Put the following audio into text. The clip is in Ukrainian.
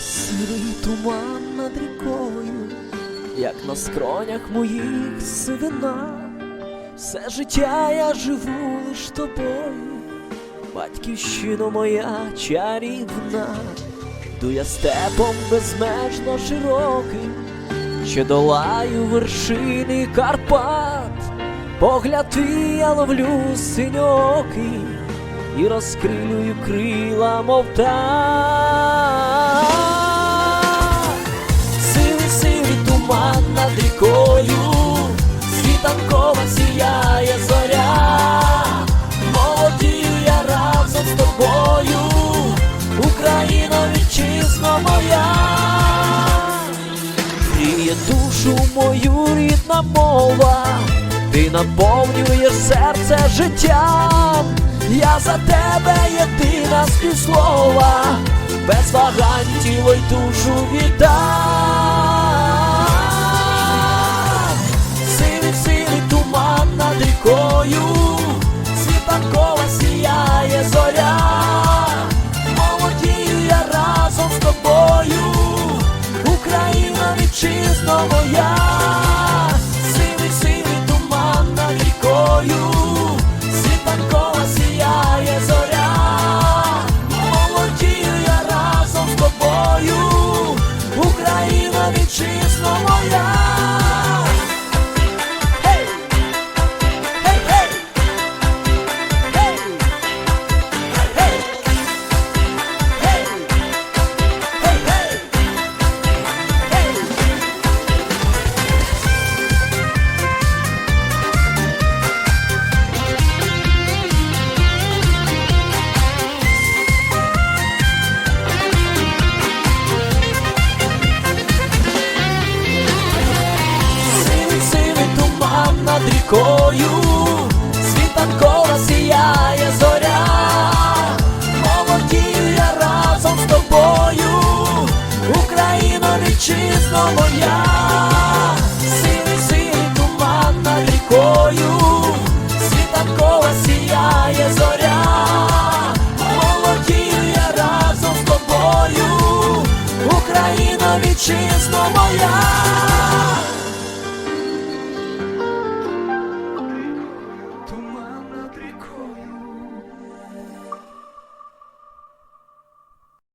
сірий туман над рікою, як на скронях моїх сивина, все життя я живу лиш тобою, батьківщино моя чарівна, йду я степом безмежно широким, що долаю вершини Карпат, погляд твій я ловлю синьокий і розкрилюю крила, мов птах. Мою рідна мова, ти наповнюєш серце життям, я за тебе єдина співслова, без вагань тіло й душу віддам. Рікою, світанкова сіяє зоря, молодію я разом з тобою, Україна вітчизно моя, сивий, сивий туман над рікою, світанкова сіяє зоря, молодію я разом з тобою, Україна вітчизно моя.